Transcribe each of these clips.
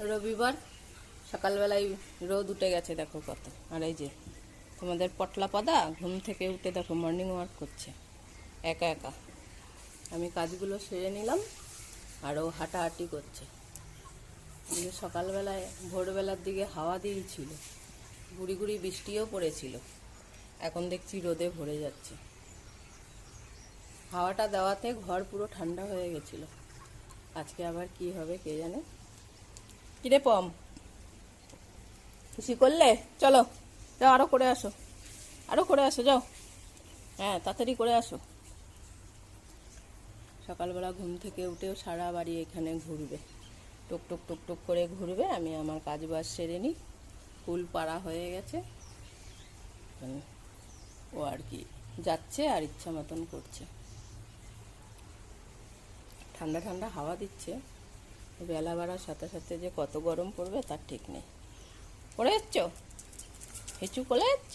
রবিবার সকালবেলায় রোদ উঠে গেছে, দেখো কত। আর এই যে তোমাদের পটলা পাদা, ঘুম থেকে উঠে দেখো মর্নিং ওয়াক করছে। একা একা। আমি কাজগুলো সেরে নিলাম, আর ও হাঁটাহাঁটি করছে। সকালবেলায়, ভোরবেলার দিকে হাওয়া দিয়েছিল। গুড়ি গুড়ি বৃষ্টিও পড়েছিল। এখন দেখছি রোদে ভরে যাচ্ছে। হাওয়াটা দেওয়াতে ঘর পুরো ঠান্ডা হয়ে গেছিল। আজকে আবার কি হবে কে জানে? কিরে পম? খুশি করলে? চলো, যাও, আরও করে আসো। আরও করে আসো, যাও। হ্যাঁ তাড়াতাড়ি করে আসো। সকালবেলা ঘুম থেকে উঠেও সারা বাড়ি এখানে ঘুরবে। টুক টুক টুক টুক করে ঘুরবে। আমি আমার কাজ বাজ সেরে নিই। ফুল পাড়া হয়ে গেছে। ও আর কি, যাচ্ছে আর ইচ্ছা মতন করছে। ঠান্ডা ঠান্ডা হাওয়া দিচ্ছে। বেলা বাড়ার সাথে সাথে যে কত গরম পড়বে তার ঠিক নেই। করে যাচ্ছ? হিচু করে যাচ্ছ?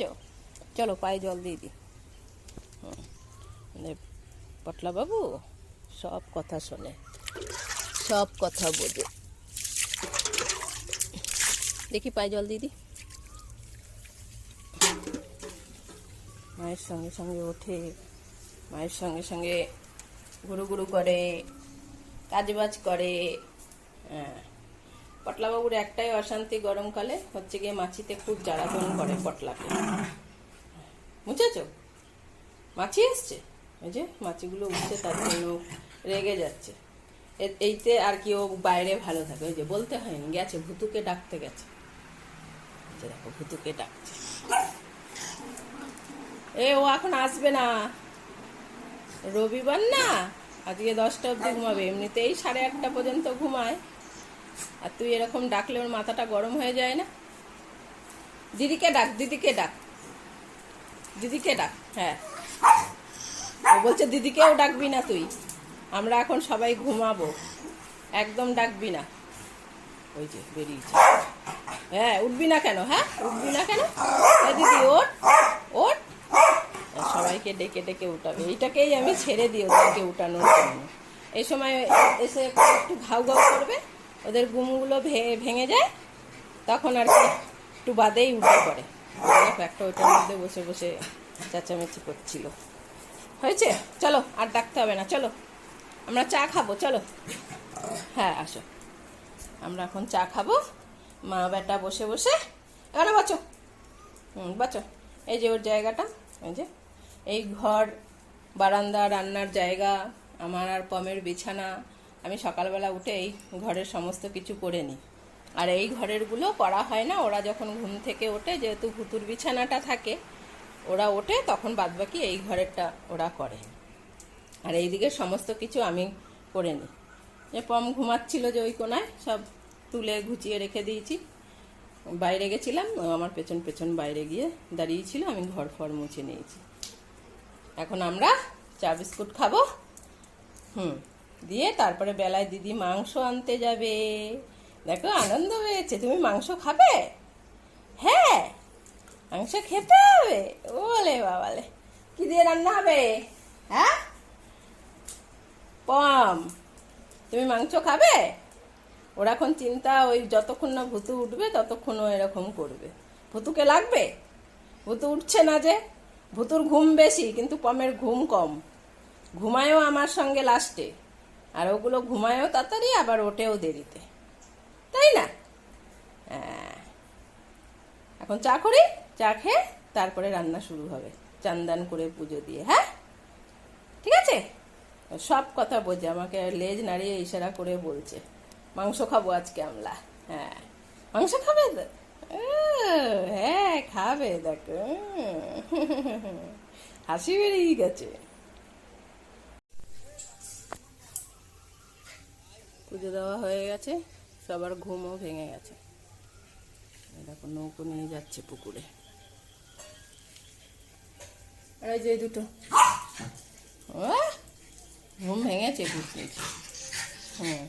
চলো পায়ে জল দিয়ে দিই। মানে বাবু সব কথা শোনে। সব কথা বোঝে। দেখি পায়ে জল দিয়ে দিই। মায়ের সঙ্গে সঙ্গে ওঠে, মায়ের সঙ্গে সঙ্গে ঘুরু গুরু করে, কাজবাজ করে। হ্যাঁ। পটলাবাবুর একটাই অশান্তি গরমকালে হচ্ছে গিয়ে মাছিতে খুব জ্বালাতন করে পটলাকে। বুঝেছ মাছি এসছে? ওই যে মাছিগুলো উঠছে, তার জন্য রেগে যাচ্ছে। এইতে আর কি ও বাইরে ভালো থাকে। ওই যে বলতে হয়নি, গেছে, ভুতুকে ডাকতে গেছে। দেখো, ভুতুকে ডাকছে। এ, ও এখন আসবে না। রবিবার না? আজকে দশটা অবধি ঘুমাবে। এমনিতেই সাড়ে আটটা পর্যন্ত ঘুমায়। আর তুই এরকম ডাকলে ওর মাথাটা গরম হয়ে যায় না? দিদিকে ডাক দিদিকে ডাক। দিদিকে ডাক হ্যাঁ। ও বলছে, দিদিকেও ডাকবি না তুই। আমরা এখন সবাই ঘুমাবো। একদম ডাকবি না। ওই যে বেরিয়েছে। হ্যাঁ উঠবি না কেন হ্যাঁ? উঠবি না কেন? দিদি, ওঠ ওঠ। সবাইকে ডেকে ডেকে উঠাবে। এইটাকেই আমি ছেড়ে দিই ওদেরকে উঠানোর জন্য। এই সময় এসে একটু ঘাউ ঘাউ করবে। ওদের ঘুমগুলো ভে- ভেঙে যায়, তখন আর কি একটু বাদেই উঠে পড়ে। একটা ওইটার মধ্যে বসে বসে চেঁচামেচি করছিল। হয়েছে? চলো, আর ডাকতে হবে না, চলো। আমরা চা খাব, চলো। হ্যাঁ আসো। আমরা এখন চা খাব। মা বেটা বসে বসে। এখানে বাঁচো হুম বাঁচো এই যে ওর জায়গাটা, এই যে। এই ঘর, বারান্দা, রান্নার জায়গা, আমার আর পমের বিছানা আমি সকালবেলা উঠে এই ঘরের সমস্ত কিছু করে নিই। আর এই ঘরেরগুলো করা হয় না, ওরা যখন ঘুম থেকে ওঠে, যেহেতু ভুতুর বিছানাটা থাকে, ওরা ওঠে, তখন বাদবাকি এই ঘরেরটা ওরা করে। আর এইদিকে সমস্ত কিছু আমি করে নিই। যে পম ঘুমাচ্ছিল যে ওই কোনায়, সব তুলে ঘুচিয়ে রেখে দিয়েছি। বাইরে গেছিলাম, আমার পেছন পেছন বাইরে গিয়ে দাঁড়িয়েছিল, আমি ঘর ফর মুছে নিয়েছি। এখন আমরা চা বিস্কুট খাব। হুম। দিয়ে তারপরে বেলায় দিদি মাংস আনতে যাবে। দেখো, আনন্দ হয়েছে। তুমি মাংস খাবে? হ্যাঁ মাংস খেতে হবে। বলে বাবালে, কি দিয়ে রান্না হবে? হ্যাঁ? পম, তুমি মাংস খাবে? ওর এখন চিন্তা, ওই যতক্ষণ না ভুতু উঠবে, ততক্ষণ ও এরকম করবে। ভুতুকে লাগবে? ভুতু উঠছে না যে। ভুতুর ঘুম বেশি, কিন্তু পমের ঘুম কম। ঘুমায়ও আমার সঙ্গে লাস্টে। আর ওগুলো ঘুমায়ও তাড়াতাড়ি, আবার ওঠেও দেরিতে। তাই না? হ্যাঁ। এখন চা করি, চা খেয়ে তারপরে রান্না শুরু হবে, চান্দান করে পুজো দিয়ে হ্যাঁ? ঠিক আছে? সব কথা বোঝে আমাকে লেজ নাড়িয়ে ইশারা করে বলছে, মাংস খাব আজকে আমলা। হ্যাঁ। মাংস খাবে? হ্যাঁ খাবে, দেখো। হাসি বেরিয়ে গেছে। পুজো দেওয়া হয়ে গেছে সবার ঘুমও ভেঙে গেছে। দেখো নৌকো নিয়ে যাচ্ছে পুকুরে। আর যে দুটো। ও, ঘুম ভেঙেছে ঘুরতেছে হুম।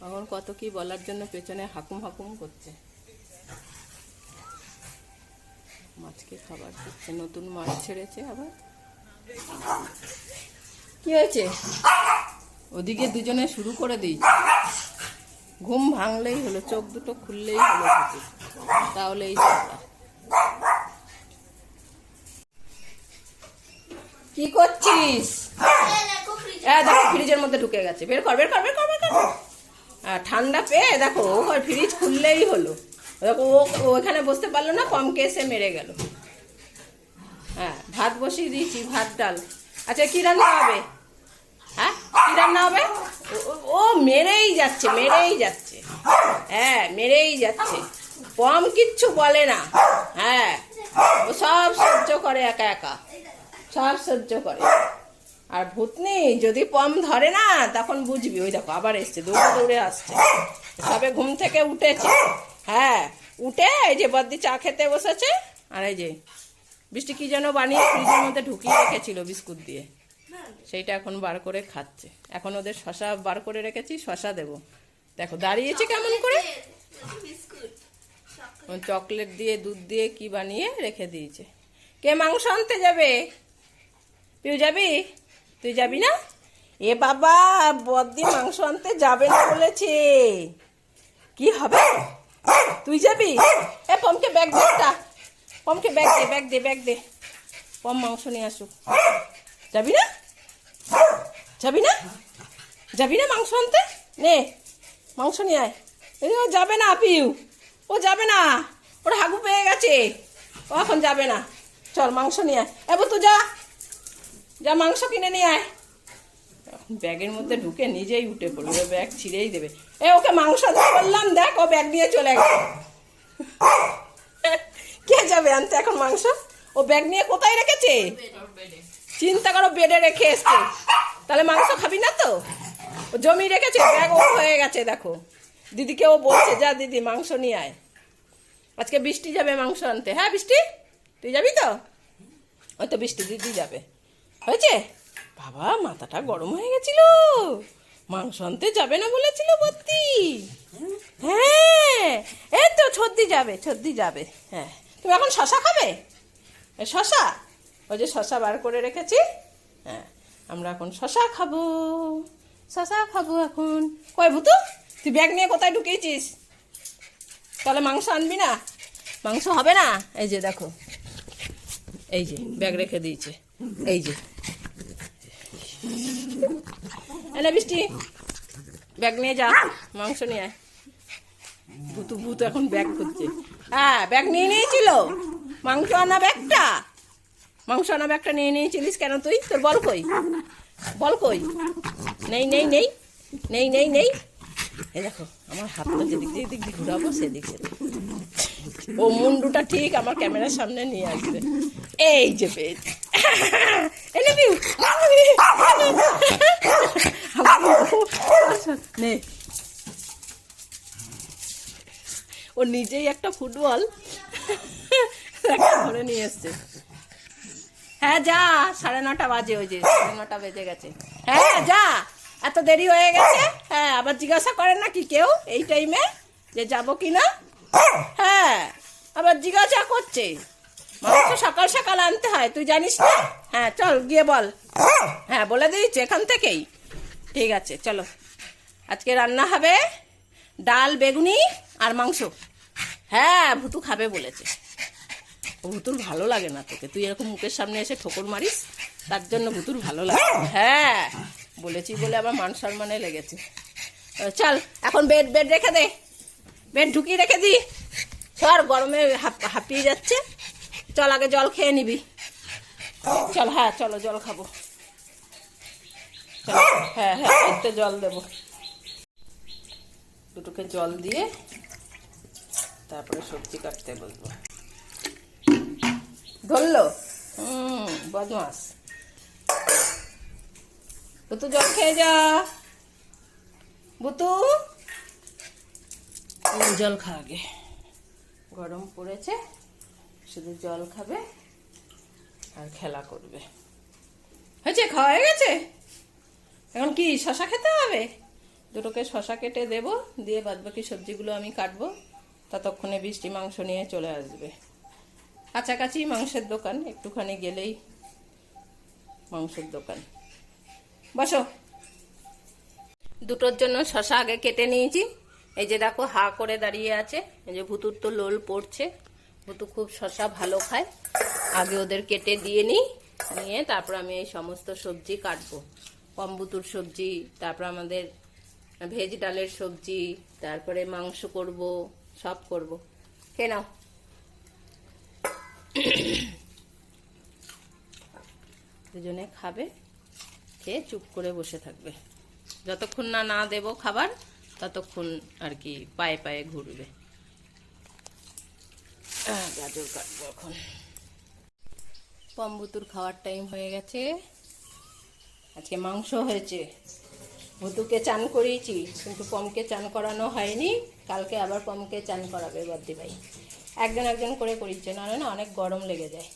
এখন কত কি বলার জন্য পেছনে হাকুম হাকুম করছে। মাছকে খাবার দিচ্ছে নতুন মাছ ছেড়েছে আবার। কি হয়েছে? ওদিকে দুজনে শুরু করে দিয়েছে ঘুম ভাঙলেই হলো, চোখ দুটো খুললেই হলো। তাহলেই ঝগড়া কি করছিস? হ্যাঁ দেখো, ফ্রিজের মধ্যে ঢুকে গেছে। বের কর বের কর বের কর বের কর। ঠান্ডা পেয়ে, দেখো, ও আর ফ্রিজ খুললেই হলো। দেখো, ও ওখানে বসতে পারল না কমকে এসে মেরে গেল। হ্যাঁ ভাত বসিয়ে দিয়েছি, ভাত, ডাল। আচ্ছা কি রান্না হবে? হবে? ও মেরেই যাচ্ছে মেরেই যাচ্ছে। হ্যাঁ মেরেই যাচ্ছে। কম কিচ্ছু বলে না। হ্যাঁ ও সব সহ্য করে একা একা। সব সহ্য করে। আর ভূতনি, যদি পম ধরে না, তখন বুঝবি, ওই দেখো, আবার এসছে দৌড়ে দৌড়ে আসছে। সবে ঘুম থেকে উঠেছে। হ্যাঁ উঠে এই যে বদ্দি চা খেতে বসেছে, আর এই যে, বৃষ্টি কি যেন বানিয়ে ফ্রিজের মধ্যে ঢুকিয়ে রেখেছিল বিস্কুট দিয়ে। সেইটা এখন বার করে খাচ্ছে। এখন ওদের শশা বার করে রেখেছি, শশা দেবো। দেখো, দাঁড়িয়েছে কেমন করে? চকলেট দিয়ে, দুধ দিয়ে কি বানিয়ে রেখে দিয়েছে। কে মাংস আনতে যাবে? তুই যাবি? তুই যাবি না? এ বাবা, বদ্দি মাংস আনতে যাবে না বলেছে। কি হবে? তুই যাবি? এ পমকে ব্যাগ দে পমকে ব্যাগ দে ব্যাগ দে ব্যাগ দে। পম মাংস নিয়ে আসুক। যাবি না? যাবি না? যাবি না মাংস আনতে? নে, মাংস নিয়ে আয়। এই ও যাবে না, পিউ। ও যাবে না। ওর হাগু পেয়ে গেছে। ও এখন যাবে না। চল, মাংস নিয়ে আয়। এবার তো যা। যা, মাংস কিনে নিয়ে আয়। ব্যাগের মধ্যে ঢুকে নিজেই উঠে পড়বে। ব্যাগ ছিঁড়েই দেবে। এ, ওকে মাংস বললাম, দেখ, ও ব্যাগ নিয়ে চলে গেছে। কে যাবে আনতে এখন মাংস? ও ব্যাগ নিয়ে কোথায় রেখেছে? চিন্তা করো, বেডে রেখে এসছে। তাহলে মাংস খাবি না তো? জমি রেখেছে, ব্যাগ ও হয়ে গেছে, দেখো। দিদিকে ও বলছে, যা দিদি, মাংস নিয়ে আয়। আজকে বৃষ্টি যাবে মাংস আনতে। হ্যাঁ বৃষ্টি? তুই যাবি তো? ওই তো বৃষ্টি, দিদি যাবে। হয়েছে? বাবা, মাথাটা গরম হয়ে গেছিল। মাংস আনতে যাবে না বলেছিল বত্তি। হ্যাঁ এই তো, ছদ্দি যাবে ছদ্দি যাবে। হ্যাঁ। তুমি এখন শশা খাবে? শশা? ওই যে শশা বার করে রেখেছি। হ্যাঁ আমরা এখন শশা খাব। শশা খাব এখন। কয় ভুতু, তুই ব্যাগ নিয়ে কোথায় ঢুকিয়েছিস তাহলে মাংস আনবি না? মাংস হবে না? এই যে দেখো। এই যে, ব্যাগ রেখে দিয়েছে। এই যে। এনে বৃষ্টি। ব্যাগ নিয়ে যা, মাংস নিয়ে আয়। ভুতু, ভূত এখন ব্যাগ খুঁজছে। হ্যাঁ ব্যাগ নিয়ে নিয়েছিল। মাংস আনা ব্যাগটা। মাংস আনা ব্যাগটা নিয়ে নিয়েছিলিস কেন তুই? তোর বল কই? বল কই? নেই নেই নেই নেই নেই নেই। এই দেখো, আমার হাতটা যেদিক দিয়ে দিয়ে ঘুরাবো, সেদিক সেদিক ও মুন্ডুটা ঠিক আমার ক্যামেরার সামনে নিয়ে আসবে। এই যে পেজ নে। ও নিজেই একটা ফুটবল। একটা ধরে নিয়ে এসছে। হ্যাঁ যা সাড়ে নটা বাজে ওই যে সাড়ে নটা বেজে গেছে। হ্যাঁ যা এত দেরি হয়ে গেছে? হ্যাঁ আবার জিজ্ঞাসা করেন না কি কেউ এই টাইমে যে যাব কি না? হ্যাঁ আবার জিজ্ঞাসা করছে। মাংস সকাল সকাল আনতে হয় তুই জানিস না? হ্যাঁ। চল গিয়ে বল। হ্যাঁ বলে দিয়েছি এখান থেকেই। ঠিক আছে চলো। আজকে রান্না হবে ডাল বেগুনি আর মাংস। হ্যাঁ ভুতু খাবে বলেছে। ভুতুর ভালো লাগে না তোকে তুই এরকম মুখের সামনে এসে ঠোকর মারিস তার জন্য ভুতুর ভালো লাগে। হ্যাঁ? বলেছি বলে আমার মান সম্মানে লেগেছে। চল এখন বেড বেড রেখে দে। বেড ঢুকিয়ে রেখে দি। সর গরমে হাঁপিয়ে যাচ্ছে। চল আগে জল খেয়ে নিবি। চল হ্যাঁ চলো জল খাব। চল, হ্যাঁ হ্যাঁ? একটু জল দেবো। দুটোকে জল দিয়ে তারপরে সবজি কাটতে বসবো। ধরলো? বদমাস বুতু, জল খেয়ে যা। বুতু? জল খা আগে। গরম পড়েছে, শুধু জল খাবে আর খেলা করবে। হয়েছে, খাওয়া হয়ে গেছে? এখন কি, শশা খেতে হবে? দুটোকে শশা কেটে দেবো, দিয়ে বাদ বাকি সবজিগুলো আমি কাটবো। ততক্ষণে বৃষ্টি মাংস নিয়ে চলে আসবে। কাছাকাছি মাংসের দোকান, একটুখানি গেলেই মাংসের দোকান। বসো। দুটোর জন্য শশা আগে কেটে নিয়েছি। এই যে দেখো, হা করে দাঁড়িয়ে আছে। এই যে ভুতুর তো লোল পড়ছে। ভুতু খুব শশা ভালো খায়। আগে ওদের কেটে দিয়ে নিই, নিয়ে তারপর আমি এই সমস্ত সবজি কাটবো। কম কম্বুতুর সবজি, তারপর আমাদের ভেজ ডালের সবজি, তারপরে মাংস করব, সব করব। কে নাও। দুজনে খাবে, খেয়ে চুপ করে বসে থাকবে। যতক্ষণ না না দেব খাবার, ততক্ষণ আর কি পায়ে পায়ে ঘুরবে। গাজর কাটবো এখন। পম্বুতুর খাওয়ার টাইম হয়ে গেছে। আজকে মাংস হয়েছে। ভুতুকে চান করিয়েছি, কিন্তু পমকে চান করানো হয়নি। কালকে আবার পমকে চান করাবে বদ্দি ভাই একজন একজন করে করিয়েছে না না অনেক গরম লেগে যায়।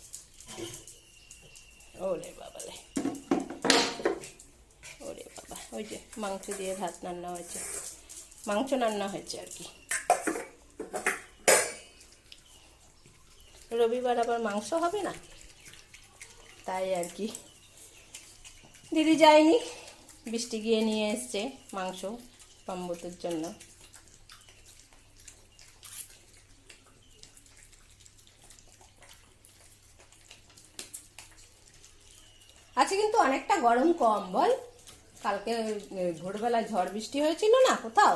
ওরে বাবালে ওরে বাবা, ওই যে মাংস দিয়ে ভাত রান্না হয়েছে। মাংস রান্না হয়েছে আর কি। রবিবার আবার মাংস হবে না? তাই আর কি। দিদি যায়নি, বৃষ্টি গিয়ে নিয়ে এসছে মাংস পম্বতুর জন্য। আজকে কিন্তু অনেকটা গরম কম, বল? কালকে ভোরবেলায় ঝড় বৃষ্টি হয়েছিল না কোথাও?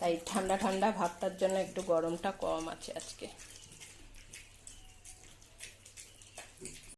তাই ঠান্ডা ঠান্ডা ভাবটার জন্য একটু গরমটা কম আছে আজকে।